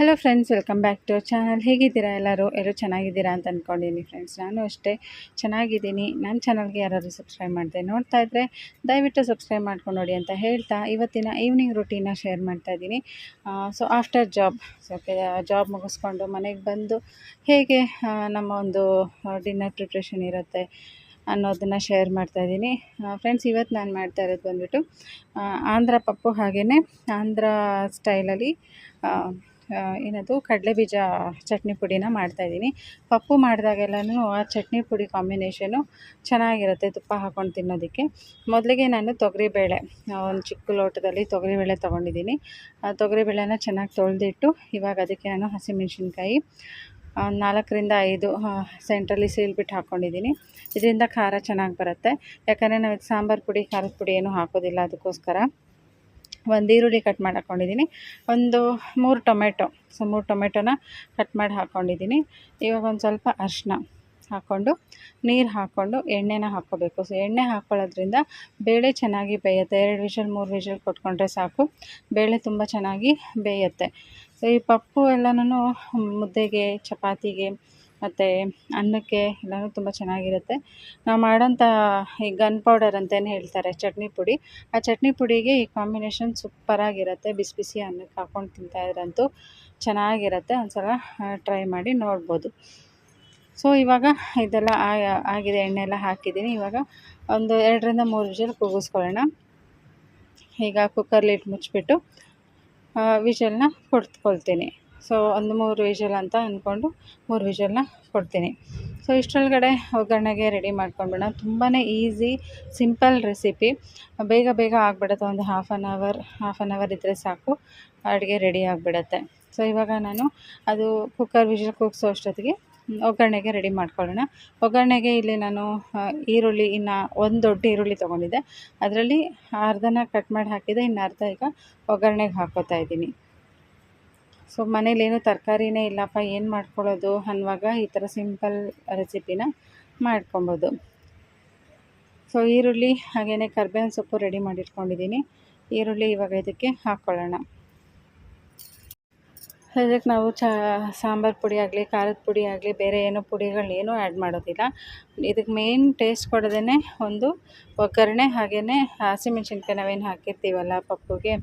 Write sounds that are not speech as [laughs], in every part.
Hello friends welcome back to channel ಹೇಗಿದ್ದೀರಾ ಎಲ್ಲರೂ? ಎಲ್ಲರೂ ಚೆನ್ನಾಗಿದ್ದೀರಾ ಅಂತ ಅಂದ್ಕೊಂಡಿದ್ದೀನಿ ಫ್ರೆಂಡ್ಸ್ ನಾನು ಅಷ್ಟೇ ಚೆನ್ನಾಗಿದ್ದೀನಿ. ನನ್ನ ಚಾನಲ್ಗೆ ಯಾರಾದರೂ ಸಬ್ಸ್ಕ್ರೈಬ್ ಮಾಡಿದೆ, ನೋಡ್ತಾ ಇದ್ದರೆ ದಯವಿಟ್ಟು ಸಬ್ಸ್ಕ್ರೈಬ್ ಮಾಡ್ಕೊಂಡು ನೋಡಿ ಅಂತ ಹೇಳ್ತಾ ಇವತ್ತಿನ ಈವ್ನಿಂಗ್ ರುಟೀನ ಶೇರ್ ಮಾಡ್ತಾ ಇದ್ದೀನಿ. So after job so job ಮುಗಿಸ್ಕೊಂಡು ಮನೆಗೆ ಬಂದು ಹೇಗೆ ನಮ್ಮ ಒಂದು ಡಿನ್ನರ್ ಪ್ರಿಪ್ರೇಷನ್ ಇರುತ್ತೆ ಅನ್ನೋದನ್ನು ಶೇರ್ ಮಾಡ್ತಾ ಇದ್ದೀನಿ. ಫ್ರೆಂಡ್ಸ್ ಇವತ್ತು ನಾನು ಮಾಡ್ತಾ ಇರೋದು ಬಂದ್ಬಿಟ್ಟು ಆಂಧ್ರ ಪಪ್ಪು ಹಾಗೆಯೇ ಆಂಧ್ರ ಸ್ಟೈಲಲ್ಲಿ ಆ, ಕಡಲೆ ಬೀಜ ಚಟ್ನಿ ಪುಡಿನ ಮಾಡ್ತಾಯಿದ್ದೀನಿ ಪಪ್ಪು ಮಾಡಿದಾಗೆಲ್ಲನೂ ಆ ಚಟ್ನಿ ಪುಡಿ ಕಾಂಬಿನೇಷನು ಚೆನ್ನಾಗಿರುತ್ತೆ ತುಪ್ಪ ಹಾಕ್ಕೊಂಡು ತಿನ್ನೋದಕ್ಕೆ. ಮೊದಲಿಗೆ ನಾನು ತೊಗರಿಬೇಳೆ ಒಂದು ಚಿಕ್ಕ ಲೋಟದಲ್ಲಿ ತೊಗರಿಬೇಳೆ ತೊಗೊಂಡಿದ್ದೀನಿ. ಆ ತೊಗರಿಬೇಳೆನ ಚೆನ್ನಾಗಿ ತೊಳೆದಿಟ್ಟು ಇವಾಗ ಅದಕ್ಕೆ ನಾನು ಹಸಿಮೆಣ್ಸಿನ್ಕಾಯಿ ನಾಲ್ಕರಿಂದ ಐದು ಸೆಂಟ್ರಲ್ಲಿ ಸೀಲ್ಬಿಟ್ಟು ಹಾಕ್ಕೊಂಡಿದ್ದೀನಿ ಇದರಿಂದ ಖಾರ ಚೆನ್ನಾಗಿ ಬರುತ್ತೆ. ಯಾಕಂದರೆ ನಾವು ಸಾಂಬಾರು ಪುಡಿ ಖಾರದ ಪುಡಿ ಏನೂ ಹಾಕೋದಿಲ್ಲ ಅದಕ್ಕೋಸ್ಕರ. ಒಂದು ಈರುಳ್ಳಿ ಕಟ್ ಮಾಡಿ ಹಾಕ್ಕೊಂಡಿದ್ದೀನಿ ಒಂದು ಮೂರು ಟೊಮೆಟೊ, ಸೊ ಮೂರು ಟೊಮೆಟೊನ ಕಟ್ ಮಾಡಿ ಹಾಕ್ಕೊಂಡಿದ್ದೀನಿ ಇವಾಗ ಒಂದು ಸ್ವಲ್ಪ ಅರಿಶಿನ ಹಾಕ್ಕೊಂಡು, ನೀರು ಹಾಕ್ಕೊಂಡು ಎಣ್ಣೆನ ಹಾಕ್ಕೋಬೇಕು. ಸೊ ಎಣ್ಣೆ ಹಾಕ್ಕೊಳ್ಳೋದ್ರಿಂದ ಬೇಳೆ ಚೆನ್ನಾಗಿ ಬೇಯುತ್ತೆ. ಎರಡು ವಿಷಲ್, ಮೂರು ವಿಷಲ್ ಕೊಟ್ಕೊಂಡ್ರೆ ಸಾಕು. ಬೇಳೆ ತುಂಬ ಚೆನ್ನಾಗಿ ಬೇಯುತ್ತೆ. ಸೊ ಈ ಪಪ್ಪು ಎಲ್ಲನೂ ಮುದ್ದೆಗೆ, ಚಪಾತಿಗೆ ಮತ್ತು ಅನ್ನಕ್ಕೆ ಎಲ್ಲನೂ ತುಂಬ ಚೆನ್ನಾಗಿರುತ್ತೆ. ನಾವು ಮಾಡೋಂಥ ಈ ಗನ್ ಪೌಡರ್ ಅಂತಲೇ ಹೇಳ್ತಾರೆ, ಚಟ್ನಿ ಪುಡಿ. ಆ ಚಟ್ನಿ ಪುಡಿಗೆ ಈ ಕಾಂಬಿನೇಷನ್ ಸೂಪರಾಗಿರುತ್ತೆ. ಬಿಸಿ ಬಿಸಿ ಅನ್ನಕ್ಕೆ ಹಾಕ್ಕೊಂಡು ತಿಂತಾಯಿದ್ರಂತೂ ಚೆನ್ನಾಗಿರುತ್ತೆ. ಒಂದು ಸಲ ಟ್ರೈ ಮಾಡಿ ನೋಡ್ಬೋದು. ಸೊ ಇವಾಗ ಇದೆಲ್ಲ ಆಗಿದೆ ಎಣ್ಣೆ ಎಲ್ಲ ಹಾಕಿದ್ದೀನಿ. ಇವಾಗ ಒಂದು ಎರಡರಿಂದ ಮೂರು ವಿಷಲ್ ಕೂಗಿಸ್ಕೊಳ್ಳೋಣ ಈಗ ಕುಕ್ಕರ್ಲಿಟ್ಟು ಮುಚ್ಚಿಬಿಟ್ಟು ವಿಷಲ್ನ ಕೊಡ್ಕೊಳ್ತೀನಿ ಸೊ ಒಂದು ಮೂರು ವಿಷಲ್ ಅಂತ ಅಂದ್ಕೊಂಡು ಮೂರು ವಿಷಲ್ನ ಕೊಡ್ತೀನಿ. ಸೊ ಇಷ್ಟರೊಳಗಡೆ ಒಗ್ಗರಣೆಗೆ ರೆಡಿ ಮಾಡ್ಕೊಂಡ್ಬಿಡೋಣ. ತುಂಬಾ ಈಸಿ ಸಿಂಪಲ್ ರೆಸಿಪಿ ಬೇಗ ಬೇಗ ಆಗಿಬಿಡುತ್ತೆ. ಒಂದು half an hour half an hour ಇದ್ದರೆ ಸಾಕು. ಅಡುಗೆ ರೆಡಿ ಆಗಿಬಿಡತ್ತೆ. ಸೊ ಇವಾಗ ನಾನು ಅದು ಕುಕ್ಕರ್ ವಿಷಲ್ ಕೂಗಿಸೋ ಅಷ್ಟೊತ್ತಿಗೆ ಒಗ್ಗರಣೆಗೆ ರೆಡಿ ಮಾಡ್ಕೊಳ್ಳೋಣ. ಒಗ್ಗರಣೆಗೆ ಇಲ್ಲಿ ನಾನು ಈರುಳ್ಳಿ, ಇನ್ನು ಒಂದು ದೊಡ್ಡ ಈರುಳ್ಳಿ ತೊಗೊಂಡಿದ್ದೆ. ಅದರಲ್ಲಿ ಅರ್ಧನ ಕಟ್ ಮಾಡಿ ಹಾಕಿದೆ. ಇನ್ನು ಅರ್ಧ ಈಗ ಒಗ್ಗರಣೆಗೆ ಹಾಕೋತಾ ಇದ್ದೀನಿ. ಸೊ ಮನೇಲೇನು ತರಕಾರಿನೇ ಇಲ್ಲಪ್ಪ, ಏನು ಮಾಡ್ಕೊಳ್ಳೋದು? ಅನ್ನುವಾಗ ಈ ಥರ ಸಿಂಪಲ್ ರೆಸಿಪಿನ ಮಾಡ್ಕೊಬೋದು. ಸೊ ಈರುಳ್ಳಿ ಹಾಗೆಯೇ ಕರ್ಬೇವಿನ ಸೊಪ್ಪು ರೆಡಿ ಮಾಡಿಟ್ಕೊಂಡಿದ್ದೀನಿ. ಈರುಳ್ಳಿ ಇವಾಗ ಇದಕ್ಕೆ ಹಾಕ್ಕೊಳ್ಳೋಣ. ಇದಕ್ಕೆ ನಾವು ಚ, ಸಾಂಬಾರು ಪುಡಿ ಆಗಲಿ, ಖಾರದ ಪುಡಿ ಆಗಲಿ, ಬೇರೆ ಏನೋ ಪುಡಿಗಳನ್ನೇನೂ ಆ್ಯಡ್ ಮಾಡೋದಿಲ್ಲ. ಇದಕ್ಕೆ ಮೇನ್ ಟೇಸ್ಟ್ ಕೊಡೋದೇ ಒಂದು ಒಗ್ಗರಣೆ ಹಾಗೆಯೇ ಹಸಿಮೆಣ್ಸಿನ್ಕಾಯಿ ನಾವೇನು ಹಾಕಿರ್ತೀವಲ್ಲ ಪಪ್ಪುಗೆ,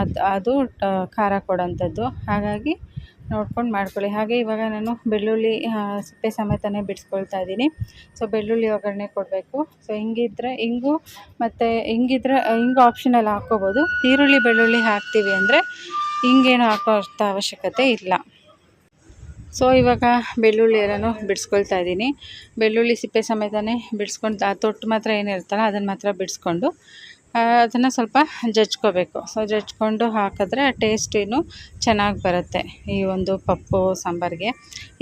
ಅದು ಅದು ಖಾರ ಕೊಡೋಂಥದ್ದು. ಹಾಗಾಗಿ ನೋಡ್ಕೊಂಡು ಮಾಡ್ಕೊಳ್ಳಿ. ಹಾಗೆ ಇವಾಗ ನಾನು ಬೆಳ್ಳುಳ್ಳಿ ಸಿಪ್ಪೆ ಸಮೇತನೇ ಬಿಡಿಸ್ಕೊಳ್ತಾ ಇದ್ದೀನಿ. ಸೊ ಬೆಳ್ಳುಳ್ಳಿ ಒಗ್ಗರಣೆ ಕೊಡಬೇಕು. ಸೊ ಹಿಂಗಿದ್ರೆ, ಹಿಂಗು ಮತ್ತು ಹಿಂಗಿದ್ರೆ, ಹಿಂಗು ಆಪ್ಷನಲ್ಲಿ ಹಾಕ್ಕೋಬೋದು. ಈರುಳ್ಳಿ, ಬೆಳ್ಳುಳ್ಳಿ ಹಾಕ್ತೀವಿ ಅಂದರೆ ಹಿಂಗೇನು ಹಾಕೋ ಅರ್ಥ ಅವಶ್ಯಕತೆ ಇಲ್ಲ. ಸೊ ಇವಾಗ ಬೆಳ್ಳುಳ್ಳಿ ಎಲ್ಲನೂ ಬಿಡಿಸ್ಕೊಳ್ತಾ ಇದ್ದೀನಿ. ಬೆಳ್ಳುಳ್ಳಿ ಸಿಪ್ಪೆ ಸಮೇತನೇ ಬಿಡಿಸ್ಕೊಂಡು, ಆ ತೊಟ್ಟು ಮಾತ್ರ ಏನಿರುತ್ತಲ್ಲ, ಅದನ್ನು ಮಾತ್ರ ಬಿಡಿಸ್ಕೊಂಡು ಅದನ್ನು ಸ್ವಲ್ಪ ಜಜ್ಕೋಬೇಕು. ಸೊ ಜಜ್ಕೊಂಡು ಹಾಕಿದ್ರೆ ಟೇಸ್ಟ್ ಇನ್ನೂ ಚೆನ್ನಾಗಿ ಬರುತ್ತೆ ಈ ಒಂದು ಪಪ್ಪು ಸಾಂಬಾರಿಗೆ.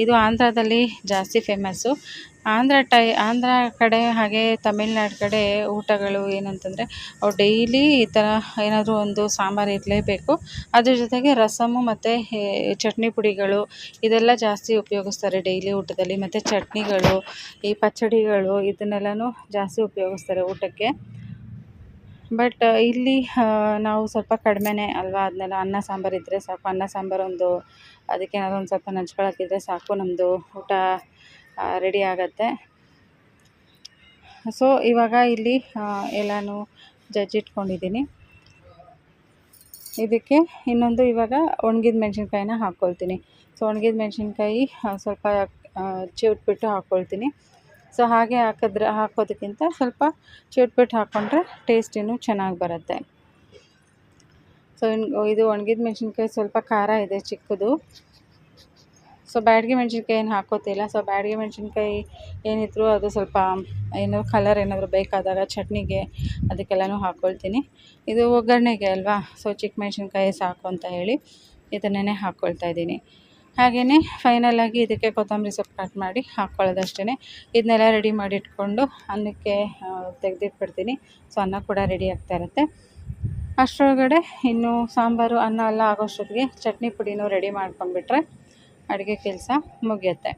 ಇದು ಆಂಧ್ರದಲ್ಲಿ ಜಾಸ್ತಿ ಫೇಮಸ್ಸು ಆಂಧ್ರ ಟೈ, ಆಂಧ್ರ ಕಡೆ ಹಾಗೆ ತಮಿಳ್ನಾಡು ಕಡೆ ಊಟಗಳು ಏನಂತಂದರೆ, ಅವ್ರು ಡೈಲಿ ಈ ಥರ ಏನಾದರೂ ಒಂದು ಸಾಂಬಾರು ಇರಲೇಬೇಕು. ಅದ್ರ ಜೊತೆಗೆ ರಸಮು ಮತ್ತು ಚಟ್ನಿ ಪುಡಿಗಳು ಇದೆಲ್ಲ ಜಾಸ್ತಿ ಉಪಯೋಗಿಸ್ತಾರೆ ಡೈಲಿ ಊಟದಲ್ಲಿ. ಮತ್ತು ಚಟ್ನಿಗಳು, ಈ ಪಚ್ಚಡಿಗಳು ಇದನ್ನೆಲ್ಲನೂ ಜಾಸ್ತಿ ಉಪಯೋಗಿಸ್ತಾರೆ ಊಟಕ್ಕೆ. ಬಟ್ ಇಲ್ಲಿ ನಾವು ಸ್ವಲ್ಪ ಕಡಿಮೆನೇ ಅಲ್ವಾ? ಅದನ್ನೆಲ್ಲ ಅನ್ನ ಸಾಂಬಾರು ಇದ್ದರೆ ಸಾಕು. ಅನ್ನ ಸಾಂಬಾರು ಒಂದು, ಅದಕ್ಕೆ ಏನಾದ್ರು ಒಂದು ಸ್ವಲ್ಪ ನಂಚ್ಕೊಳ್ಳೋಕ್ಕಿದ್ರೆ ಸಾಕು. ನಮ್ಮದು ಊಟ ರೆಡಿ ಆಗುತ್ತೆ. ಸೊ ಇವಾಗ ಇಲ್ಲಿ ಎಲ್ಲನೂ ಜಜ್ಜಿಟ್ಕೊಂಡಿದ್ದೀನಿ ಇದಕ್ಕೆ ಇನ್ನೊಂದು ಇವಾಗ ಒಣಗಿದ ಮೆಣಸಿನ್ಕಾಯಿನ ಹಾಕ್ಕೊಳ್ತೀನಿ. ಸೊ ಒಣಗಿದ ಮೆಣಸಿನ್ಕಾಯಿ ಸ್ವಲ್ಪ ಚಿವುಟ್ಬಿಟ್ಟು ಹಾಕ್ಕೊಳ್ತೀನಿ. ಸೊ ಹಾಗೆ ಹಾಕಿದ್ರೆ, ಹಾಕೋದಕ್ಕಿಂತ ಸ್ವಲ್ಪ ಚಿವುಟ್ಬಿಟ್ಟು ಹಾಕ್ಕೊಂಡ್ರೆ ಟೇಸ್ಟ್ ಇನ್ನೂ ಚೆನ್ನಾಗಿ ಬರುತ್ತೆ. ಸೊ ಇದು ಒಣಗಿದ ಮೆಣಸಿನ್ಕಾಯಿ ಸ್ವಲ್ಪ ಖಾರ ಇದೆ ಚಿಕ್ಕದು. ಸೊ ಬ್ಯಾಡ್ಗೆ ಮೆಣಸಿನ್ಕಾಯಿ ಏನು ಹಾಕೋತಿಲ್ಲ. ಸೊ ಬ್ಯಾಡ್ಗೆ ಮೆಣಸಿನ್ಕಾಯಿ ಏನಿದ್ರು ಅದು ಸ್ವಲ್ಪ ಏನು ಕಲರ್ ಏನಾದರೂ ಬೇಕಾದಾಗ ಚಟ್ನಿಗೆ ಅದಕ್ಕೆಲ್ಲನೂ ಹಾಕ್ಕೊಳ್ತೀನಿ ಇದು ಒಗ್ಗರಣೆಗೆ ಅಲ್ವಾ? ಸೊ ಚಿಕ್ಕ ಮೆಣಸಿನ್ಕಾಯಿ ಸಾಕು ಅಂತ ಹೇಳಿ ಇದನ್ನೇ ಹಾಕ್ಕೊಳ್ತಾ ಇದ್ದೀನಿ. ಹಾಗೆಯೇ ಫೈನಲಾಗಿ ಇದಕ್ಕೆ ಕೊತ್ತಂಬರಿ ಸೊಪ್ಪು ಕಟ್ ಮಾಡಿ ಹಾಕ್ಕೊಳ್ಳೋದಷ್ಟೇ ಇದನ್ನೆಲ್ಲ ರೆಡಿ ಮಾಡಿ ಇಟ್ಕೊಂಡು ಅನ್ನಕ್ಕೆ ತೆಗೆದಿಟ್ಬಿಡ್ತೀನಿ. ಸೊ ಅನ್ನ ಕೂಡ ರೆಡಿ ಆಗ್ತಾ ಇರುತ್ತೆ. ಅಷ್ಟರೊಳಗಡೆ ಇನ್ನು ಸಾಂಬಾರು, ಅನ್ನ ಎಲ್ಲ ಆಗೋಷ್ಟೊತ್ತಿಗೆ ಚಟ್ನಿ ಪುಡಿನೂ ರೆಡಿ ಮಾಡ್ಕೊಂಡ್ಬಿಟ್ರೆ ಅಡುಗೆ ಕೆಲಸ ಮುಗಿಯುತ್ತೆ.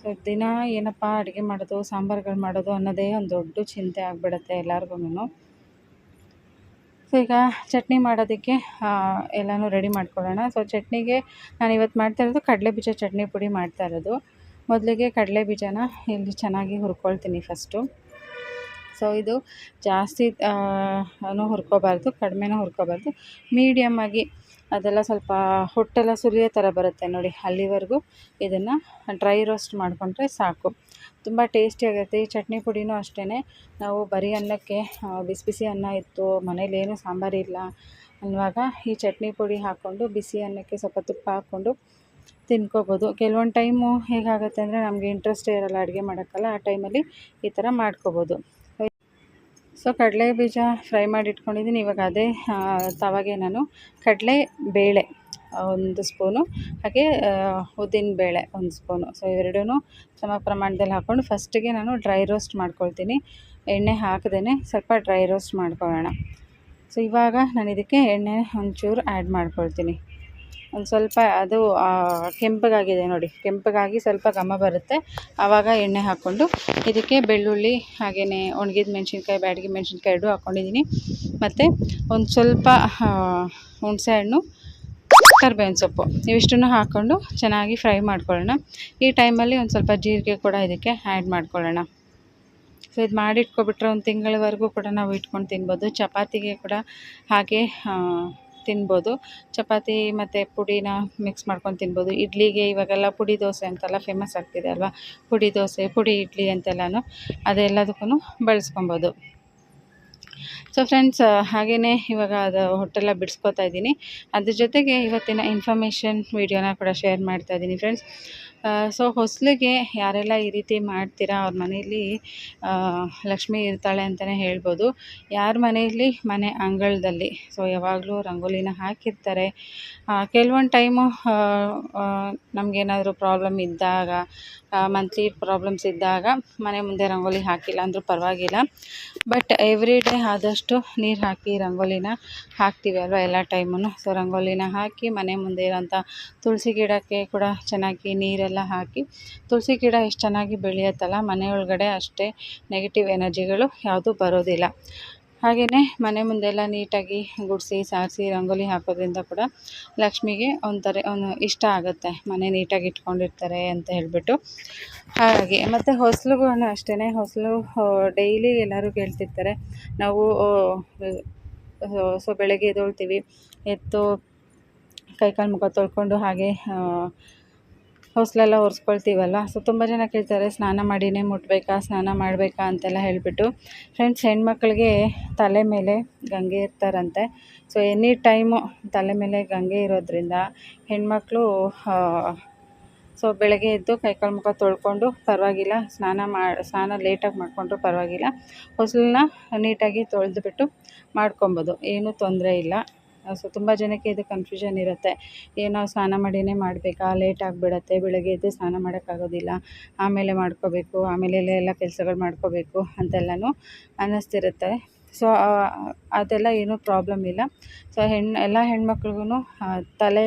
ಸೊ ದಿನ ಏನಪ್ಪ ಅಡುಗೆ ಮಾಡೋದು, ಸಾಂಬಾರುಗಳು ಮಾಡೋದು ಅನ್ನೋದೇ ಒಂದು ದೊಡ್ಡ ಚಿಂತೆ ಆಗಿಬಿಡುತ್ತೆ ಎಲ್ಲರಿಗೂ ಸೊ ಈಗ ಚಟ್ನಿ ಮಾಡೋದಕ್ಕೆ ಎಲ್ಲನೂ ರೆಡಿ ಮಾಡ್ಕೊಳ್ಳೋಣ. ಸೊ ಚಟ್ನಿಗೆ ನಾನು ಇವತ್ತು ಮಾಡ್ತಾ ಇರೋದು ಕಡಲೆ ಬೀಜ ಚಟ್ನಿ ಪುಡಿ ಮಾಡ್ತಾ ಇರೋದು. ಮೊದಲಿಗೆ ಕಡಲೆ ಬೀಜನ ಇಲ್ಲಿ ಚೆನ್ನಾಗಿ ಹುರ್ಕೊಳ್ತೀನಿ ಫಸ್ಟು ಸೊ ಇದು ಜಾಸ್ತಿ ಹುರ್ಕೋಬಾರ್ದು, ಕಡಿಮೆನೂ ಹುರ್ಕೋಬಾರ್ದು. ಮೀಡಿಯಮ್ಮಾಗಿ ಅದೆಲ್ಲ ಸ್ವಲ್ಪ ಹೊಟ್ಟೆಲ್ಲ ಸುರಿಯೋ ಥರ ಬರುತ್ತೆ ನೋಡಿ ಅಲ್ಲಿವರೆಗೂ ಇದನ್ನು ಡ್ರೈ ರೋಸ್ಟ್ ಮಾಡಿಕೊಂಡ್ರೆ ಸಾಕು. ತುಂಬ ಟೇಸ್ಟಿಯಾಗಿರುತ್ತೆ ಈ ಚಟ್ನಿ ಪುಡಿನೂ ಅಷ್ಟೇ ನಾವು ಬರೀ ಅನ್ನಕ್ಕೆ ಬಿಸಿ ಬಿಸಿ ಅನ್ನ ಇತ್ತು, ಮನೇಲಿ ಏನೂ ಸಾಂಬಾರಿಲ್ಲ ಅನ್ನುವಾಗ ಈ ಚಟ್ನಿ ಪುಡಿ ಹಾಕ್ಕೊಂಡು ಬಿಸಿ ಅನ್ನಕ್ಕೆ ಸ್ವಲ್ಪ ತುಪ್ಪ ಹಾಕ್ಕೊಂಡು ತಿನ್ಕೋಬೋದು. ಕೆಲವೊಂದು ಟೈಮು ಹೇಗಾಗುತ್ತೆ ಅಂದರೆ ನಮಗೆ ಇಂಟ್ರೆಸ್ಟೇ ಇರೋಲ್ಲ, ಅಡುಗೆ ಮಾಡೋಕ್ಕಲ್ಲ, ಆ ಟೈಮಲ್ಲಿ ಈ ಥರ ಮಾಡ್ಕೋಬೋದು. ಸೊ ಕಡಲೆ ಬೀಜ ಫ್ರೈ ಮಾಡಿ ಇಟ್ಕೊಂಡಿದ್ದೀನಿ ಇವಾಗ ಅದೇ ತವಾಗೆ ನಾನು ಕಡಲೆ ಬೇಳೆ ಒಂದು ಸ್ಪೂನು, ಹಾಗೆ ಉದ್ದಿನ ಬೇಳೆ ಒಂದು ಸ್ಪೂನು. ಸೊ ಇವೆರಡೂ ಸಮ ಪ್ರಮಾಣದಲ್ಲಿ ಹಾಕ್ಕೊಂಡು ಫಸ್ಟಿಗೆ ನಾನು ಡ್ರೈ ರೋಸ್ಟ್ ಮಾಡ್ಕೊಳ್ತೀನಿ. ಎಣ್ಣೆ ಹಾಕದೇ ಸ್ವಲ್ಪ ಡ್ರೈ ರೋಸ್ಟ್ ಮಾಡ್ಕೊಳ್ಳೋಣ. ಸೊ ಇವಾಗ ನಾನು ಇದಕ್ಕೆ ಎಣ್ಣೆ ಒಂಚೂರು ಆ್ಯಡ್ ಮಾಡ್ಕೊಳ್ತೀನಿ. ಒಂದು ಸ್ವಲ್ಪ ಅದು ಕೆಂಪಗಾಗಿದೆ ನೋಡಿ. ಕೆಂಪಗಾಗಿ ಸ್ವಲ್ಪ ಘಮ ಬರುತ್ತೆ. ಆವಾಗ ಎಣ್ಣೆ ಹಾಕ್ಕೊಂಡು ಇದಕ್ಕೆ ಬೆಳ್ಳುಳ್ಳಿ ಹಾಗೆಯೇ ಒಣಗಿದ ಮೆಣಸಿನ್ಕಾಯಿ, ಬ್ಯಾಡಗಿ ಮೆಣಸಿನ್ಕಾಯಿ ಎರಡು ಹಾಕ್ಕೊಂಡಿದ್ದೀನಿ ಮತ್ತು ಒಂದು ಸ್ವಲ್ಪ ಹುಣಸೆ ಹಣ್ಣು, ಕರ್ಬೇವಿನ ಸೊಪ್ಪು ಇವಿಷ್ಟನ್ನು ಹಾಕ್ಕೊಂಡು ಚೆನ್ನಾಗಿ ಫ್ರೈ ಮಾಡ್ಕೊಳ್ಳೋಣ. ಈ ಟೈಮಲ್ಲಿ ಒಂದು ಸ್ವಲ್ಪ ಜೀರಿಗೆ ಕೂಡ ಇದಕ್ಕೆ ಆ್ಯಡ್ ಮಾಡ್ಕೊಳ್ಳೋಣ. ಸೊ ಇದು ಮಾಡಿಟ್ಕೊಬಿಟ್ರೆ ಒಂದು ತಿಂಗಳವರೆಗೂ ಕೂಡ ನಾವು ಇಟ್ಕೊಂಡು ತಿನ್ಬೋದು. ಚಪಾತಿಗೆ ಕೂಡ ಹಾಗೆ ತಿನ್ಬೋದು. ಚಪಾತಿ ಮತ್ತು ಪುಡಿನ ಮಿಕ್ಸ್ ಮಾಡ್ಕೊಂಡು ತಿನ್ಬೋದು. ಇಡ್ಲಿಗೆ ಇವಾಗೆಲ್ಲ ಪುಡಿ ದೋಸೆ ಅಂತೆಲ್ಲ ಫೇಮಸ್ ಆಗ್ತಿದೆ ಅಲ್ವಾ? ಪುಡಿ ದೋಸೆ, ಪುಡಿ ಇಡ್ಲಿ ಅಂತೆಲ್ಲನೂ. ಅದೆಲ್ಲದಕ್ಕೂ ಬಳಸ್ಕೊಬೋದು. ಸೊ ಫ್ರೆಂಡ್ಸ್ ಹಾಗೆಯೇ ಇವಾಗ ಅದು ಹೊಟ್ಟೆಲ್ಲ ಬಿಡಿಸ್ಕೊತಾ ಇದ್ದೀನಿ. ಅದ್ರ ಜೊತೆಗೆ ಇವತ್ತಿನ ಇನ್ಫಾರ್ಮೇಷನ್ ವೀಡಿಯೋನ ಕೂಡ ಶೇರ್ ಮಾಡ್ತಾ ಇದ್ದೀನಿ ಫ್ರೆಂಡ್ಸ್ ಸೊ ಹೊಸಲಿಗೆ ಯಾರೆಲ್ಲ ಈ ರೀತಿ ಮಾಡ್ತೀರಾ ಅವ್ರ ಮನೆಯಲ್ಲಿ ಲಕ್ಷ್ಮಿ ಇರ್ತಾಳೆ ಅಂತಲೇ ಹೇಳ್ಬೋದು. ಯಾರ ಮನೆಯಲ್ಲಿ? ಮನೆ ಅಂಗಳದಲ್ಲಿ. ಸೊ ಯಾವಾಗಲೂ ರಂಗೋಲಿನ ಹಾಕಿರ್ತಾರೆ. ಕೆಲವೊಂದು ಟೈಮು ನಮಗೇನಾದರೂ ಪ್ರಾಬ್ಲಮ್ ಇದ್ದಾಗ ಮಂತ್ಲಿ ಪ್ರಾಬ್ಲಮ್ಸ್ ಇದ್ದಾಗ ಮನೆ ಮುಂದೆ ರಂಗೋಲಿ ಹಾಕಿಲ್ಲ ಅಂದರೂ ಪರವಾಗಿಲ್ಲ. ಬಟ್ ಎವ್ರಿ ಡೇ ಆದಷ್ಟು ನೀರು ಹಾಕಿ ರಂಗೋಲಿನ ಹಾಕ್ತೀವಿ ಅಲ್ವಾ ಎಲ್ಲ ಟೈಮನ್ನು ಸೊ ರಂಗೋಲಿನ ಹಾಕಿ ಮನೆ ಮುಂದೆ ಇರೋಂಥ ತುಳಸಿ ಗಿಡಕ್ಕೆ ಕೂಡ ಚೆನ್ನಾಗಿ ನೀರೆಲ್ಲ ಹಾಕಿ ತುಳಸಿ ಗಿಡ ಎಷ್ಟು ಚೆನ್ನಾಗಿ ಬೆಳೆಯುತ್ತಲ್ಲ, ಮನೆ ಒಳಗಡೆ ಅಷ್ಟೇ ನೆಗೆಟಿವ್ ಎನರ್ಜಿಗಳು ಯಾವುದೂ ಬರೋದಿಲ್ಲ. ಹಾಗೆಯೇ ಮನೆ ಮುಂದೆಲ್ಲ ನೀಟಾಗಿ ಗುಡಿಸಿ, ಸಾರಿಸಿ, ರಂಗೋಲಿ ಹಾಕೋದ್ರಿಂದ ಕೂಡ ಲಕ್ಷ್ಮಿಗೆ ಒಂಥರ ಒಂದು ಇಷ್ಟ ಆಗುತ್ತೆ. ಮನೆ ನೀಟಾಗಿ ಇಟ್ಕೊಂಡಿರ್ತಾರೆ ಅಂತ ಹೇಳಿಬಿಟ್ಟು. ಹಾಗಾಗಿ ಮತ್ತು ಹೊಸಲುಗೂ ಅಷ್ಟೇ ಹೊಸಲು ಡೈಲಿ ಎಲ್ಲರೂ ಕೇಳ್ತಿರ್ತಾರೆ. ನಾವು ಸೊ ಬೆಳಗ್ಗೆ ಎದ್ದೊಳ್ತೀವಿ. ಎತ್ತು ಕೈಕಾಲು ಮುಖ ತೊಳ್ಕೊಂಡು ಹಾಗೆ ಹೊಸಲೆಲ್ಲ ಒರೆಸ್ಕೊಳ್ತೀವಲ್ಲ? ಸೊ, ತುಂಬ ಜನ ಕೇಳ್ತಾರೆ, ಸ್ನಾನ ಮಾಡಿನೇ ಮುಟ್ಟಬೇಕಾ ಸ್ನಾನ ಮಾಡಬೇಕಾ? ಅಂತೆಲ್ಲ ಹೇಳಿಬಿಟ್ಟು. ಫ್ರೆಂಡ್ಸ್ ಹೆಣ್ಮಕ್ಳಿಗೆ ತಲೆ ಮೇಲೆ ಗಂಗೆ ಇರ್ತಾರಂತೆ. ಸೊ, ಎನಿ ಟೈಮು ತಲೆ ಮೇಲೆ ಗಂಗೆ ಇರೋದ್ರಿಂದ ಹೆಣ್ಮಕ್ಳು ಸೊ, ಬೆಳಗ್ಗೆ ಎದ್ದು ಕೈಕಾಲು ಮುಖ ತೊಳ್ಕೊಂಡು ಪರವಾಗಿಲ್ಲ, ಸ್ನಾನ ಮಾಡಿ ಸ್ನಾನ ಲೇಟಾಗಿ ಮಾಡಿಕೊಂಡ್ರು ಪರವಾಗಿಲ್ಲ. ಹೊಸಲನ್ನ ನೀಟಾಗಿ ತೊಳೆದುಬಿಟ್ಟು ಮಾಡ್ಕೊಬೋದು. ಏನೂ ತೊಂದರೆ ಇಲ್ಲ. ಸೊ ತುಂಬ ಜನಕ್ಕೆ ಇದು ಕನ್ಫ್ಯೂಷನ್ ಇರುತ್ತೆ. ಏನೋ ಸ್ನಾನ ಮಾಡಿಯೇ ಮಾಡಬೇಕಾ? ಲೇಟ್ ಆಗಿಬಿಡತ್ತೆ, ಬೆಳಗ್ಗೆ ಎದ್ದು ಸ್ನಾನ ಮಾಡೋಕ್ಕಾಗೋದಿಲ್ಲ. ಆಮೇಲೆ ಮಾಡ್ಕೋಬೇಕು, ಆಮೇಲೆ ಎಲ್ಲ ಕೆಲಸಗಳು ಮಾಡ್ಕೋಬೇಕು ಅಂತೆಲ್ಲನೂ ಅನ್ನಿಸ್ತಿರುತ್ತೆ. ಸೊ ಅದೆಲ್ಲ ಏನೂ ಪ್ರಾಬ್ಲಮ್ ಇಲ್ಲ. ಸೊ ಹೆಣ್ಣು ಎಲ್ಲ ಹೆಣ್ಮಕ್ಳಿಗೂ ತಲೆ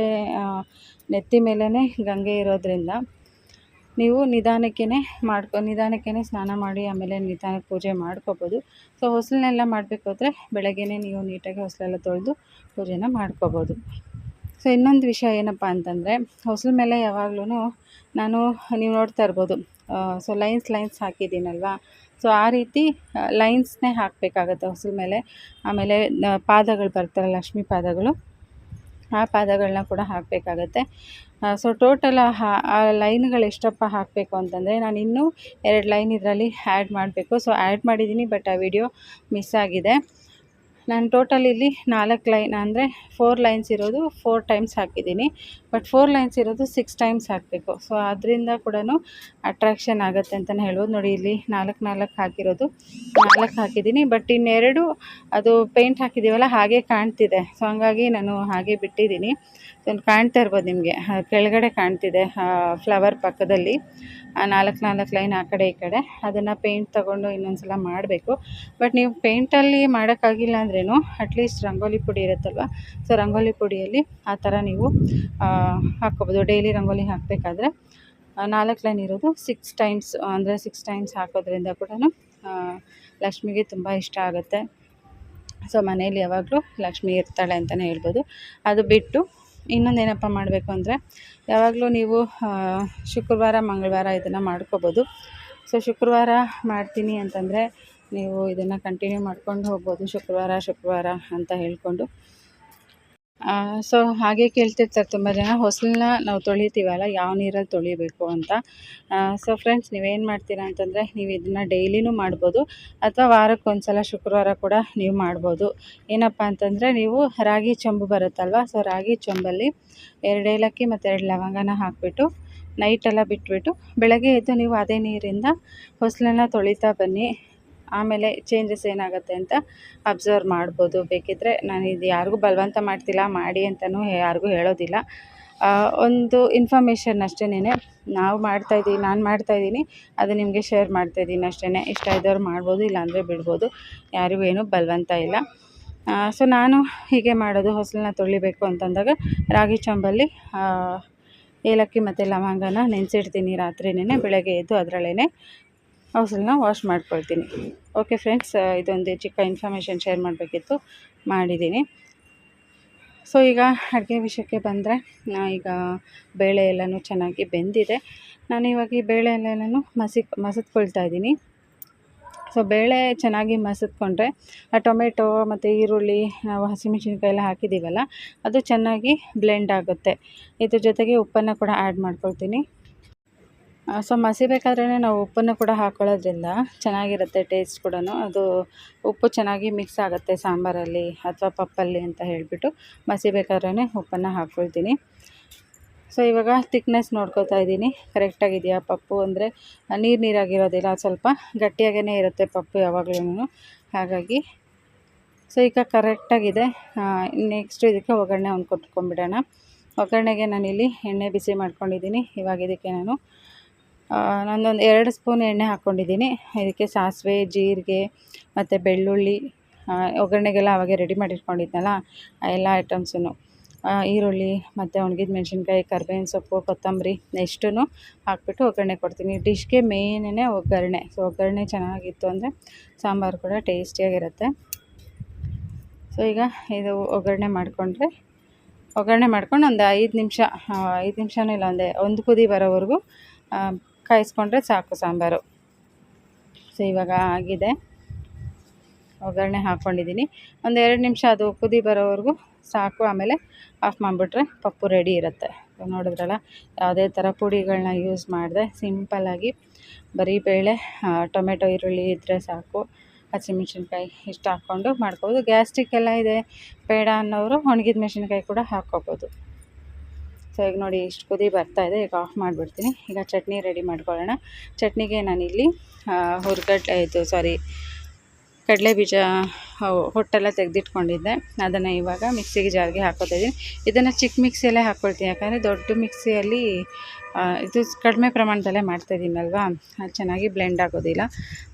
ನೆತ್ತಿ ಮೇಲೇ ಗಂಗೆ ಇರೋದರಿಂದ ನೀವು ನಿಧಾನಕ್ಕೇ ಮಾಡ್ಕೊ ನಿಧಾನಕ್ಕೇ ಸ್ನಾನ ಮಾಡಿ, ಆಮೇಲೆ ನಿಧಾನಕ್ಕೆ ಪೂಜೆ ಮಾಡ್ಕೋಬೋದು. ಸೊ ಹೊಸಲನ್ನೆಲ್ಲ ಮಾಡಬೇಕಾದ್ರೆ ಬೆಳಗ್ಗೆನೇ ನೀವು ನೀಟಾಗಿ ಹೊಸಲೆಲ್ಲ ತೊಳೆದು ಪೂಜೆನ ಮಾಡ್ಕೋಬೋದು. ಸೊ ಇನ್ನೊಂದು ವಿಷಯ ಏನಪ್ಪ ಅಂತಂದರೆ, ಹೊಸಲ ಮೇಲೆ ಯಾವಾಗ್ಲೂ ನಾನು ನೀವು ನೋಡ್ತಾ ಇರ್ಬೋದು ಸೊ ಲೈನ್ಸ್ ಲೈನ್ಸ್ ಹಾಕಿದ್ದೀನಲ್ವಾ? ಸೊ ಆ ರೀತಿ ಲೈನ್ಸ್ನೇ ಹಾಕಬೇಕಾಗತ್ತೆ ಹೊಸಲ ಮೇಲೆ. ಆಮೇಲೆ ಪಾದಗಳು ಬರ್ತಾರೆ ಲಕ್ಷ್ಮೀ ಪಾದಗಳು, ಆ ಪಾದಗಳನ್ನ ಕೂಡ ಹಾಕಬೇಕಾಗತ್ತೆ. ಸೊ ಟೋಟಲ್ ಆ ಲೈನ್ಗಳು ಎಷ್ಟಪ್ಪ ಹಾಕಬೇಕು ಅಂತಂದರೆ ನಾನು ಇನ್ನೂ ಎರಡು ಲೈನ್ ಇದರಲ್ಲಿ ಆ್ಯಡ್ ಮಾಡಬೇಕು. ಸೊ ಆ್ಯಡ್ ಮಾಡಿದ್ದೀನಿ ಬಟ್ ಆ ವಿಡಿಯೋ ಮಿಸ್ ಆಗಿದೆ. ನಾನು ಟೋಟಲ್ ಇಲ್ಲಿ ನಾಲ್ಕು ಲೈನ್ ಅಂದರೆ ಫೋರ್ ಲೈನ್ಸ್ ಇರೋದು ಫೋರ್ ಟೈಮ್ಸ್ ಹಾಕಿದ್ದೀನಿ. ಬಟ್ ಫೋರ್ ಲೈನ್ಸ್ ಇರೋದು ಸಿಕ್ಸ್ ಟೈಮ್ಸ್ ಹಾಕಬೇಕು. ಸೊ ಅದರಿಂದ ಕೂಡ ಅಟ್ರಾಕ್ಷನ್ ಆಗುತ್ತೆ ಅಂತಲೇ ಹೇಳ್ಬೋದು. ನೋಡಿ, ಇಲ್ಲಿ ನಾಲ್ಕು ನಾಲ್ಕು ಹಾಕಿರೋದು. ನಾಲ್ಕು ಹಾಕಿದ್ದೀನಿ ಬಟ್ ಇನ್ನೆರಡು ಅದು ಪೇಂಟ್ ಹಾಕಿದ್ದೀವಲ್ಲ, ಹಾಗೆ ಕಾಣ್ತಿದೆ. ಸೊ ಹಂಗಾಗಿ ನಾನು ಹಾಗೆ ಬಿಟ್ಟಿದ್ದೀನಿ. ಕಾಣ್ತಾ ಇರ್ಬೋದು ನಿಮಗೆ. ಕೆಳಗಡೆ ಕಾಣ್ತಿದೆ. ಫ್ಲವರ್ ಪಕ್ಕದಲ್ಲಿ. ನಾಲ್ಕು ನಾಲ್ಕು ಲೈನ್ ಆ ಕಡೆ ಈ ಕಡೆ. ಅದನ್ನು ಪೇಂಟ್ ತೊಗೊಂಡು ಇನ್ನೊಂದು ಸಲ ಮಾಡಬೇಕು. ಬಟ್ ನೀವು ಪೇಂಟಲ್ಲಿ ಮಾಡೋಕ್ಕಾಗಿಲ್ಲ ಅಂದ್ರೂ ಅಟ್ಲೀಸ್ಟ್ ರಂಗೋಲಿ ಪುಡಿ ಇರುತ್ತಲ್ವ? ಸೊ ರಂಗೋಲಿ ಪುಡಿಯಲ್ಲಿ ಆ ಥರ ನೀವು ಹಾಕ್ಕೋಬೋದು. ಡೈಲಿ ರಂಗೋಲಿ ಹಾಕಬೇಕಾದ್ರೆ ನಾಲ್ಕು ಲೈನ್ ಇರೋದು ಸಿಕ್ಸ್ ಟೈಮ್ಸ್ ಅಂದರೆ ಸಿಕ್ಸ್ ಟೈಮ್ಸ್ ಹಾಕೋದ್ರಿಂದ ಕೂಡ ಲಕ್ಷ್ಮಿಗೆ ತುಂಬ ಇಷ್ಟ ಆಗುತ್ತೆ. ಸೊ ಮನೇಲಿ ಯಾವಾಗಲೂ ಲಕ್ಷ್ಮಿ ಇರ್ತಾಳೆ ಅಂತಲೇ ಹೇಳ್ಬೋದು. ಅದು ಬಿಟ್ಟು ಇನ್ನೊಂದು ಏನಪ್ಪ ಮಾಡಬೇಕು ಅಂದರೆ ಯಾವಾಗಲೂ ನೀವು ಶುಕ್ರವಾರ, ಮಂಗಳವಾರ ಇದನ್ನು ಮಾಡ್ಕೋಬೋದು. ಸೊ ಶುಕ್ರವಾರ ಮಾಡ್ತೀನಿ ಅಂತಂದರೆ ನೀವು ಇದನ್ನು ಕಂಟಿನ್ಯೂ ಮಾಡ್ಕೊಂಡು ಹೋಗ್ಬೋದು. ಶುಕ್ರವಾರ ಶುಕ್ರವಾರ ಅಂತ ಹೇಳ್ಕೊಂಡು. ಸೊ ಹಾಗೆ ಕೇಳ್ತಿರ್ತಾರೆ ತುಂಬ ಜನ. ಹೊಸಲನ್ನ ನಾವು ತೊಳಿತೀವಲ್ಲ, ಯಾವ ನೀರಲ್ಲಿ ತೊಳಿಬೇಕು ಅಂತ. ಸೊ ಫ್ರೆಂಡ್ಸ್ ನೀವೇನು ಮಾಡ್ತೀರಾ ಅಂತಂದರೆ, ನೀವು ಇದನ್ನು ಡೈಲಿನೂ ಮಾಡ್ಬೋದು, ಅಥವಾ ವಾರಕ್ಕೆ ಒಂದು ಸಲ ಶುಕ್ರವಾರ ಕೂಡ ನೀವು ಮಾಡ್ಬೋದು. ಏನಪ್ಪ ಅಂತಂದರೆ, ನೀವು ರಾಗಿ ಚೊಂಬು ಬರುತ್ತಲ್ವ ಸೊ ರಾಗಿ ಚೊಂಬಲ್ಲಿ ಎರಡು ಏಲಕ್ಕಿ ಮತ್ತು ಎರಡು ಲವಂಗನ ಹಾಕಿಬಿಟ್ಟು ನೈಟೆಲ್ಲ ಬಿಟ್ಬಿಟ್ಟು, ಬೆಳಗ್ಗೆ ಎದ್ದು ನೀವು ಅದೇ ನೀರಿಂದ ಹೊಸಲನ್ನ ತೊಳಿತಾ ಬನ್ನಿ. ಆಮೇಲೆ ಚೇಂಜಸ್ ಏನಾಗುತ್ತೆ ಅಂತ ಅಬ್ಸರ್ವ್ ಮಾಡ್ಬೋದು. ಬೇಕಿದ್ದರೆ ನಾನು ಇದು ಯಾರಿಗೂ ಬಲವಂತ ಮಾಡ್ತಿಲ್ಲ, ಮಾಡಿ ಅಂತಲೂ ಯಾರಿಗೂ ಹೇಳೋದಿಲ್ಲ. ಒಂದು ಇನ್ಫಾರ್ಮೇಷನ್ ಅಷ್ಟೇನೆ ನಾವು ಮಾಡ್ತಾಯಿದ್ದೀವಿ ನಾನು ಮಾಡ್ತಾಯಿದ್ದೀನಿ ಅದು ನಿಮಗೆ ಶೇರ್ ಮಾಡ್ತಾಯಿದ್ದೀನಿ ಅಷ್ಟೇ ಇಷ್ಟ ಇದ್ದವ್ರು ಮಾಡ್ಬೋದು, ಇಲ್ಲಾಂದರೆ ಬಿಡ್ಬೋದು. ಯಾರಿಗೂ ಏನೂ ಬಲವಂತ ಇಲ್ಲ. ಸೊ ನಾನು ಹೀಗೆ ಮಾಡೋದು, ಹೊಸಲನ್ನ ತೊಳಿಬೇಕು ಅಂತಂದಾಗ ರಾಗಿ ಚಂಬಲ್ಲಿ ಏಲಕ್ಕಿ ಮತ್ತು ಲವಂಗನ ನೆನೆಸಿಡ್ತೀನಿ ರಾತ್ರಿನೇ ಬೆಳಗ್ಗೆ ಎದ್ದು ಅದರಲ್ಲೇ ಹೊಸಲನ್ನ ವಾಶ್ ಮಾಡ್ಕೊಳ್ತೀನಿ. ಓಕೆ ಫ್ರೆಂಡ್ಸ್ ಇದೊಂದು ಚಿಕ್ಕ ಇನ್ಫಾರ್ಮೇಷನ್ ಶೇರ್ ಮಾಡಬೇಕಿತ್ತು. ಮಾಡಿದ್ದೀನಿ ಸೊ ಈಗ ಅಡುಗೆ ವಿಷಯಕ್ಕೆ ಬಂದರೆ ಈಗ ಬೇಳೆ ಎಲ್ಲನೂ ಚೆನ್ನಾಗಿ ಬೆಂದಿದೆ. ನಾನು ಇವಾಗ ಈ ಬೇಳೆ ಎಲ್ಲನೂ ಮಸಿ ಮಸದ್ಕೊಳ್ತಾ ಇದ್ದೀನಿ. ಸೊ ಬೇಳೆ ಚೆನ್ನಾಗಿ ಮಸದ್ಕೊಂಡ್ರೆ ಆ ಟೊಮೆಟೊ ಮತ್ತು ಈರುಳ್ಳಿ, ನಾವು ಹಸಿಮೆಣ್ಸಿನ್ಕಾಯಿ ಎಲ್ಲ ಹಾಕಿದ್ದೀವಲ್ಲ, ಅದು ಚೆನ್ನಾಗಿ ಬ್ಲೆಂಡ್ ಆಗುತ್ತೆ. ಇದ್ರ ಜೊತೆಗೆ ಉಪ್ಪನ್ನು ಕೂಡ ಆ್ಯಡ್ ಮಾಡ್ಕೊಳ್ತೀನಿ. ಸೊ ಮಸಿಬೇಕಾದ್ರೇ ನಾವು ಉಪ್ಪನ್ನು ಕೂಡ ಹಾಕ್ಕೊಳ್ಳೋದ್ರಿಂದ ಚೆನ್ನಾಗಿರುತ್ತೆ ಟೇಸ್ಟ್ ಕೂಡ ಅದು ಉಪ್ಪು ಚೆನ್ನಾಗಿ ಮಿಕ್ಸ್ ಆಗುತ್ತೆ ಸಾಂಬಾರಲ್ಲಿ ಅಥವಾ ಪಪ್ಪಲ್ಲಿ ಅಂತ ಹೇಳಿಬಿಟ್ಟು ಮಸಿಬೇಕಾದ್ರೇ ಉಪ್ಪನ್ನು ಹಾಕ್ಕೊಳ್ತೀನಿ. ಸೊ ಇವಾಗ ತಿಕ್ನೆಸ್ ನೋಡ್ಕೊತಾ ಇದ್ದೀನಿ. ಕರೆಕ್ಟಾಗಿದೆಯಾ ಪಪ್ಪು ಅಂದರೆ ನೀರು ನೀರಾಗಿರೋದಿಲ್ಲ, ಸ್ವಲ್ಪ ಗಟ್ಟಿಯಾಗೇ ಇರುತ್ತೆ ಪಪ್ಪು ಯಾವಾಗಲೂ ಹಾಗಾಗಿ, ಸೊ ಈಗ ಕರೆಕ್ಟಾಗಿದೆ ನೆಕ್ಸ್ಟ್ ಇದಕ್ಕೆ ಒಗ್ಗರಣೆ ಒಂದು ಕೊಟ್ಕೊಂಡ್ಬಿಡೋಣ ಒಗ್ಗರಣೆಗೆ ನಾನಿಲ್ಲಿ ಎಣ್ಣೆ ಬಿಸಿ ಮಾಡ್ಕೊಂಡಿದ್ದೀನಿ. ಇವಾಗ ಇದಕ್ಕೆ ನಾನು ನಾನೊಂದು ಎರಡು ಸ್ಪೂನ್ ಎಣ್ಣೆ ಹಾಕ್ಕೊಂಡಿದ್ದೀನಿ. ಇದಕ್ಕೆ ಸಾಸಿವೆ, ಜೀರಿಗೆ ಮತ್ತು ಬೆಳ್ಳುಳ್ಳಿ ಒಗ್ಗರಣೆಗೆಲ್ಲ ಅವಾಗೆ ರೆಡಿ ಮಾಡಿಟ್ಕೊಂಡಿದ್ನಲ್ಲ, ಆ, ಎಲ್ಲ ಐಟಮ್ಸೂ ಈರುಳ್ಳಿ ಮತ್ತು ಒಣಗಿದ ಮೆಣಸಿನ್ಕಾಯಿ, ಕರ್ಬೇವಿನ ಸೊಪ್ಪು, ಕೊತ್ತಂಬರಿ ನೆಕ್ಸ್ಟೂ ಹಾಕ್ಬಿಟ್ಟು ಒಗ್ಗರಣೆ ಕೊಡ್ತೀನಿ. ಡಿಶ್ಗೆ ಮೇಯ್ನೇ ಒಗ್ಗರಣೆ. ಸೊ ಒಗ್ಗರಣೆ ಚೆನ್ನಾಗಿತ್ತು ಅಂದರೆ ಸಾಂಬಾರು ಕೂಡ ಟೇಸ್ಟಿಯಾಗಿರುತ್ತೆ. ಸೊ ಈಗ ಇದು ಒಗ್ಗರಣೆ ಮಾಡಿಕೊಂಡ್ರೆ, ಒಗ್ಗರಣೆ ಮಾಡ್ಕೊಂಡು ಒಂದು ಐದು ನಿಮಿಷ ಐದು ನಿಮಿಷನೂ ಇಲ್ಲ, ಒಂದೇ, ಒಂದು ಕುದಿ ಬರೋವರೆಗೂ ಕಾಯಿಸ್ಕೊಂಡ್ರೆ ಸಾಕು ಸಾಂಬಾರು. ಸೊ ಇವಾಗ ಆಗಿದೆ. ಒಗ್ಗರಣೆ ಹಾಕ್ಕೊಂಡಿದ್ದೀನಿ ಒಂದು ಎರಡು ನಿಮಿಷ ಅದು ಕುದಿ ಬರೋವರೆಗೂ ಸಾಕು. ಆಮೇಲೆ ಆಫ್ ಮಾಡಿಬಿಟ್ರೆ ಪಪ್ಪು ರೆಡಿ ಇರುತ್ತೆ. ನೋಡಿದ್ರಲ್ಲ, ಯಾವುದೇ ಥರ ಪುಡಿಗಳನ್ನ ಯೂಸ್ ಮಾಡಿದೆ ಸಿಂಪಲ್ಲಾಗಿ ಬರೀ ಬೇಳೆ ಟೊಮೆಟೊ, ಈರುಳ್ಳಿ ಇದ್ದರೆ ಸಾಕು. ಹಸಿಮೆಣ್ಸಿನ್ಕಾಯಿ ಇಷ್ಟು ಹಾಕ್ಕೊಂಡು ಮಾಡ್ಕೋಬೋದು ಗ್ಯಾಸ್ಟ್ರಿಕ್ ಎಲ್ಲ ಇದೆ. ಬೇಡ ಅನ್ನೋರು ಒಣಗಿದ ಮೆಣಸಿನ್ಕಾಯಿ ಕೂಡ ಹಾಕ್ಕೋಬೋದು. ಸೊ ಈಗ ನೋಡಿ ಇಷ್ಟು ಕುದಿ ಬರ್ತಾ ಇದೆ, ಈಗ ಆಫ್ ಮಾಡಿಬಿಡ್ತೀನಿ. ಈಗ ಚಟ್ನಿ ರೆಡಿ ಮಾಡ್ಕೊಳ್ಳೋಣ. ಚಟ್ನಿಗೆ ನಾನಿಲ್ಲಿ ಹುರ್ಗಡ್ಡೆ ಇದು ಸಾರಿ ಕಡಲೆ ಬೀಜ ಹೊಟ್ಟೆಲ್ಲ ತೆಗೆದಿಟ್ಕೊಂಡಿದ್ದೆ. ಅದನ್ನು ಇವಾಗ ಮಿಕ್ಸಿಗೆ ಜಾರಿಗೆ ಹಾಕೋತಾ ಇದ್ದೀನಿ ಇದನ್ನು ಚಿಕ್ಕ ಮಿಕ್ಸಿಯಲ್ಲೇ ಹಾಕ್ಕೊಳ್ತೀನಿ ಯಾಕಂದರೆ ದೊಡ್ಡ ಮಿಕ್ಸಿಯಲ್ಲಿ ಇದು ಕಡಿಮೆ ಪ್ರಮಾಣದಲ್ಲೇ ಮಾಡ್ತಾಯಿದ್ದೀನಲ್ವಾ ಅದು ಚೆನ್ನಾಗಿ ಬ್ಲೆಂಡ್ ಆಗೋದಿಲ್ಲ.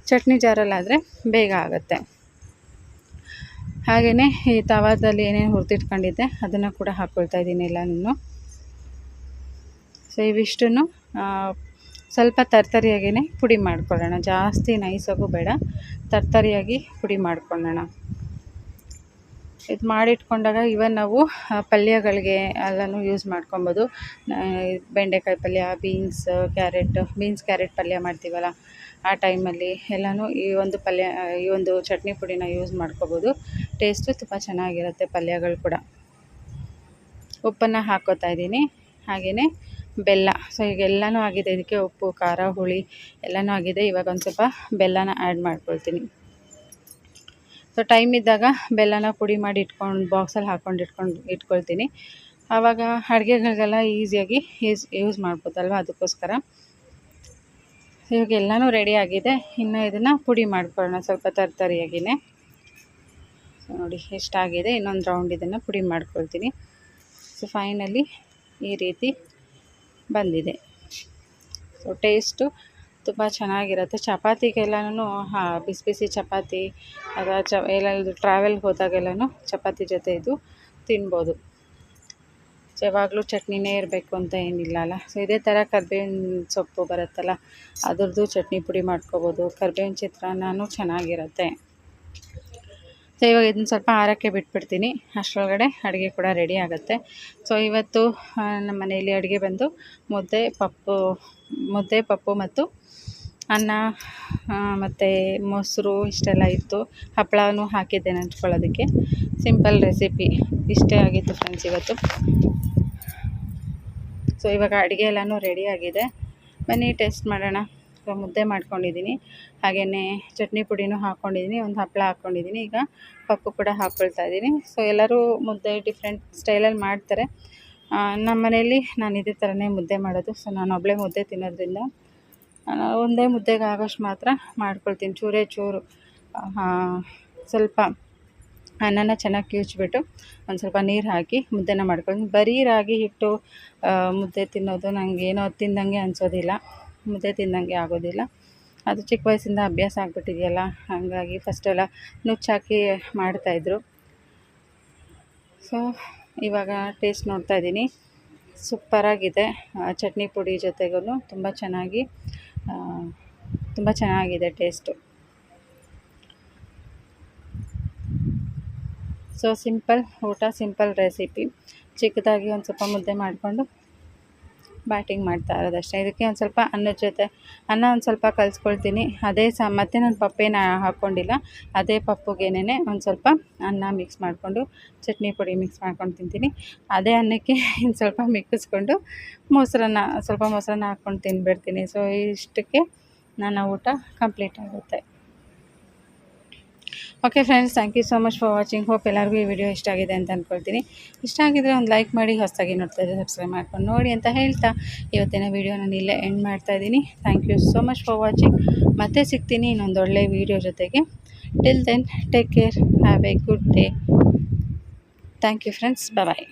ಚಟ್ನಿ ಜಾರಲ್ಲಾದರೆ ಬೇಗ ಆಗುತ್ತೆ. ಹಾಗೆಯೇ ಈ ತವಾದಲ್ಲಿ ಏನೇನು ಹುರಿದಿಟ್ಕೊಂಡಿದ್ದೆ, ಅದನ್ನು ಕೂಡ ಹಾಕ್ಕೊಳ್ತಾ ಇದ್ದೀನಿ ಎಲ್ಲನೂ ಸೊ ಇವಿಷ್ಟನ್ನು ಸ್ವಲ್ಪ ತರ್ತರಿಯಾಗಿಯೇ ಪುಡಿ ಮಾಡ್ಕೊಳ್ಳೋಣ. ಜಾಸ್ತಿ ನೈಸಾಗೂ ಬೇಡ. ತರ್ತರಿಯಾಗಿ ಪುಡಿ ಮಾಡ್ಕೊಳ್ಳೋಣ. ಇದು ಮಾಡಿಟ್ಕೊಂಡಾಗ ಇವನ್ ನಾವು ಪಲ್ಯಗಳಿಗೆ ಎಲ್ಲನೂ ಯೂಸ್ ಮಾಡ್ಕೊಬೋದು. ಬೆಂಡೆಕಾಯಿ ಪಲ್ಯ ಬೀನ್ಸ್ ಕ್ಯಾರೆಟ್ ಬೀನ್ಸ್ ಕ್ಯಾರೆಟ್ ಪಲ್ಯ ಮಾಡ್ತೀವಲ್ಲ, ಆ ಟೈಮಲ್ಲಿ ಎಲ್ಲನೂ ಈ ಒಂದು ಪಲ್ಯ ಈ ಒಂದು ಚಟ್ನಿ ಪುಡಿನ ಯೂಸ್ ಮಾಡ್ಕೋಬೋದು. ಟೇಸ್ಟು ತುಂಬ ಚೆನ್ನಾಗಿರುತ್ತೆ ಪಲ್ಯಗಳು ಕೂಡ. ಉಪ್ಪನ್ನು ಹಾಕ್ಕೋತಾ ಇದ್ದೀನಿ. ಹಾಗೆಯೇ ಬೆಲ್ಲ. ಸೊ ಈಗ ಆಗಿದೆ. ಇದಕ್ಕೆ ಉಪ್ಪು, ಖಾರ, ಹುಳಿ ಎಲ್ಲನೂ ಆಗಿದೆ. ಇವಾಗ ಒಂದು ಸ್ವಲ್ಪ ಬೆಲ್ಲನ ಆ್ಯಡ್ ಮಾಡ್ಕೊಳ್ತೀನಿ. ಸೊ ಟೈಮ್ ಇದ್ದಾಗ ಬೆಲ್ಲನ ಪುಡಿ ಮಾಡಿ ಇಟ್ಕೊಂಡು ಬಾಕ್ಸಲ್ಲಿ ಹಾಕ್ಕೊಂಡು ಇಟ್ಕೊಂಡು, ಇಟ್ಕೊಳ್ತೀನಿ. ಆವಾಗ ಅಡುಗೆಗಳಿಗೆಲ್ಲ ಈಸಿಯಾಗಿ ಯೂಸ್ ಯೂಸ್ ಮಾಡ್ಬೋದಲ್ವ? ಅದಕ್ಕೋಸ್ಕರ. ಇವಾಗ ಎಲ್ಲನೂ ರೆಡಿ ಆಗಿದೆ. ಇನ್ನು ಇದನ್ನು ಪುಡಿ ಮಾಡ್ಕೊಳ್ಳೋಣ. ಸ್ವಲ್ಪ ತರ್ತರಿಯಾಗಿಯೇ ಸೊ ನೋಡಿ, ಎಷ್ಟಾಗಿದೆ. ಇನ್ನೊಂದು ರೌಂಡ್ ಇದನ್ನು ಪುಡಿ ಮಾಡ್ಕೊಳ್ತೀನಿ. ಸೊ ಫೈನಲಿ ಈ ರೀತಿ ಬಂದಿದೆ. ಸೊ ಟೇಸ್ಟು ತುಂಬ ಚೆನ್ನಾಗಿರುತ್ತೆ. ಚಪಾತಿಗೆಲ್ಲನೂ ಹಾಂ, ಬಿಸಿ ಬಿಸಿ ಚಪಾತಿ ಅಥವಾ ಚ ಎಲ್ಲಾದರೂ ಟ್ರಾವೆಲ್ಗೆ ಹೋದಾಗೆಲ್ಲನೂ ಚಪಾತಿ ಜೊತೆ ಇದು ತಿನ್ಬೋದು. ಯಾವಾಗಲೂ ಚಟ್ನಿನೇ ಇರಬೇಕು ಅಂತ ಏನಿಲ್ಲ ಅಲ್ಲ. ಸೊ ಇದೇ ಥರ ಕರ್ಬೇವಿನ ಸೊಪ್ಪು ಬರುತ್ತಲ್ಲ, ಅದ್ರದ್ದು ಚಟ್ನಿ ಪುಡಿ ಮಾಡ್ಕೋಬೋದು. ಕರ್ಬೇವಿನ ಚಿತ್ರಾನ್ನನೂ ಚೆನ್ನಾಗಿರುತ್ತೆ. ಸೊ ಇವಾಗ ಇದನ್ನ ಸ್ವಲ್ಪ ಆರಕ್ಕೆ ಬಿಟ್ಬಿಡ್ತೀನಿ. ಅಷ್ಟರೊಳಗಡೆ ಅಡುಗೆ ಕೂಡ ರೆಡಿ ಆಗುತ್ತೆ. ಸೊ ಇವತ್ತು ನಮ್ಮ ಮನೆಯಲ್ಲಿ ಅಡುಗೆ ಬಂದು ಮುದ್ದೆ, ಪಪ್ಪು ಮುದ್ದೆ, ಪಪ್ಪು ಮತ್ತು ಅನ್ನ ಮತ್ತು ಮೊಸರು ಇಷ್ಟೆಲ್ಲ ಇತ್ತು. ಹಪ್ಪಳನೂ ಹಾಕಿದ್ದೆ ನೆಂಚ್ಕೊಳ್ಳೋದಕ್ಕೆ ಸಿಂಪಲ್ ರೆಸಿಪಿ ಇಷ್ಟೇ ಆಗಿತ್ತು ಫ್ರೆಂಡ್ಸ್ ಇವತ್ತು. ಸೊ ಇವಾಗ ಅಡುಗೆ ಎಲ್ಲನೂ ರೆಡಿ ಆಗಿದೆ. ಬನ್ನಿ ಟೇಸ್ಟ್ ಮಾಡೋಣ. ಮುದ್ದೆ ಮಾಡ್ಕೊಂಡಿದ್ದೀನಿ. ಹಾಗೆಯೇ ಚಟ್ನಿ ಪುಡಿನೂ ಹಾಕ್ಕೊಂಡಿದ್ದೀನಿ ಒಂದು ಹಪ್ಪಳ ಹಾಕ್ಕೊಂಡಿದ್ದೀನಿ ಈಗ ಪಪ್ಪು ಕೂಡ ಹಾಕ್ಕೊಳ್ತಾ ಇದ್ದೀನಿ. ಸೊ ಎಲ್ಲರೂ ಮುದ್ದೆ ಡಿಫ್ರೆಂಟ್ ಸ್ಟೈಲಲ್ಲಿ ಮಾಡ್ತಾರೆ. ನಮ್ಮ ಮನೆಯಲ್ಲಿ ನಾನು ಇದೇ ಥರನೇ ಮುದ್ದೆ ಮಾಡೋದು. ಸೊ ನಾನು ಒಬ್ಬಳೇ ಮುದ್ದೆ ತಿನ್ನೋದ್ರಿಂದ ಒಂದೇ ಮುದ್ದೆಗೆ ಆಗೋಷ್ಟು ಮಾತ್ರ ಮಾಡ್ಕೊಳ್ತೀನಿ. ಚೂರೇ ಚೂರು. ಸ್ವಲ್ಪ ಅನ್ನನ ಚೆನ್ನಾಗಿ ಕಿವುಚ್ಬಿಟ್ಟು ಒಂದು ಸ್ವಲ್ಪ ನೀರು ಹಾಕಿ ಮುದ್ದೆನ ಮಾಡ್ಕೊಳ್ತೀನಿ. ಬರೀ ರಾಗಿ ಹಿಟ್ಟು ಮುದ್ದೆ ತಿನ್ನೋದು ನನಗೇನೋ ತಿಂದಂಗೆ ಅನಿಸೋದಿಲ್ಲ. ಮುದ್ದೆ ತಿಂದಂಗೆ ಆಗೋದಿಲ್ಲ. ಅದು ಚಿಕ್ಕ ವಯಸ್ಸಿಂದ ಅಭ್ಯಾಸ ಆಗಿಬಿಟ್ಟಿದೆಯಲ್ಲ, ಹಾಗಾಗಿ ಫಸ್ಟೆಲ್ಲ ನುಚ್ಚಾಕಿ ಮಾಡ್ತಾಯಿದ್ರು ಸೊ ಇವಾಗ ಟೇಸ್ಟ್ ನೋಡ್ತಾ ಇದ್ದೀನಿ. ಸೂಪರಾಗಿದೆ ಚಟ್ನಿ ಪುಡಿ ಜೊತೆಗೂ ತುಂಬ ಚೆನ್ನಾಗಿ ತುಂಬ ಚೆನ್ನಾಗಿದೆ ಟೇಸ್ಟು ಸೊ ಸಿಂಪಲ್ ಊಟ ಸಿಂಪಲ್ ರೆಸಿಪಿ ಚಿಕ್ಕದಾಗಿ ಒಂದು ಸ್ವಲ್ಪ ಮುದ್ದೆ ಮಾಡಿಕೊಂಡು ಬ್ಯಾಟಿಂಗ್ ಮಾಡ್ತಾ ಇರೋದಷ್ಟೇ. ಇದಕ್ಕೆ ಒಂದು ಸ್ವಲ್ಪ ಅನ್ನದ ಜೊತೆ ಅನ್ನ ಒಂದು ಸ್ವಲ್ಪ ಕಲಿಸ್ಕೊಳ್ತೀನಿ. ಅದೇ ಸಹ ಮತ್ತು ನಾನು ಪಪ್ಪೇನ ಹಾಕ್ಕೊಂಡಿಲ್ಲ ಅದೇ ಪಪ್ಪುಗೇನೆ ಒಂದು ಸ್ವಲ್ಪ ಅನ್ನ ಮಿಕ್ಸ್ ಮಾಡಿಕೊಂಡು, ಚಟ್ನಿ ಪುಡಿ ಮಿಕ್ಸ್ ಮಾಡ್ಕೊಂಡು ತಿಂತೀನಿ. ಅದೇ ಅನ್ನಕ್ಕೆ [laughs] ಇನ್ನು ಸ್ವಲ್ಪ ಮಿಕ್ಕಿಸ್ಕೊಂಡು ಮೊಸರನ್ನ, ಸ್ವಲ್ಪ ಮೊಸರನ್ನ ಹಾಕ್ಕೊಂಡು ತಿನ್ಬಿಡ್ತೀನಿ. ಸೊ ಇಷ್ಟಕ್ಕೆ ನನ್ನ ಊಟ ಕಂಪ್ಲೀಟ್ ಆಗುತ್ತೆ. Okay friends thank you so much for watching hope ಎಲ್ಲರಿಗೂ ಈ ವಿಡಿಯೋ ಇಷ್ಟ ಆಗಿದೆ ಅಂತ ಅಂದ್ಕೊಳ್ತೀನಿ ಇಷ್ಟ ಆಗಿದ್ರೆ ಒಂದು ಲೈಕ್ ಮಾಡಿ, ಹೊಸದಾಗಿ ನೋಡ್ತಾ ಇದ್ದರೆ ಸಬ್ಸ್ಕ್ರೈಬ್ ಮಾಡ್ಕೊಂಡು ನೋಡಿ ಅಂತ ಹೇಳ್ತಾ. ಇವತ್ತಿನ ವಿಡಿಯೋ ನಾನು ಇಲ್ಲೇ ಎಂಡ್ ಮಾಡ್ತಾ ಇದ್ದೀನಿ. Thank you so much for watching ಮತ್ತೆ ಸಿಗ್ತೀನಿ ಇನ್ನೊಂದು ಒಳ್ಳೆ ವಿಡಿಯೋ ಜೊತೆಗೆ. Till then take care have a good day thank you friends bye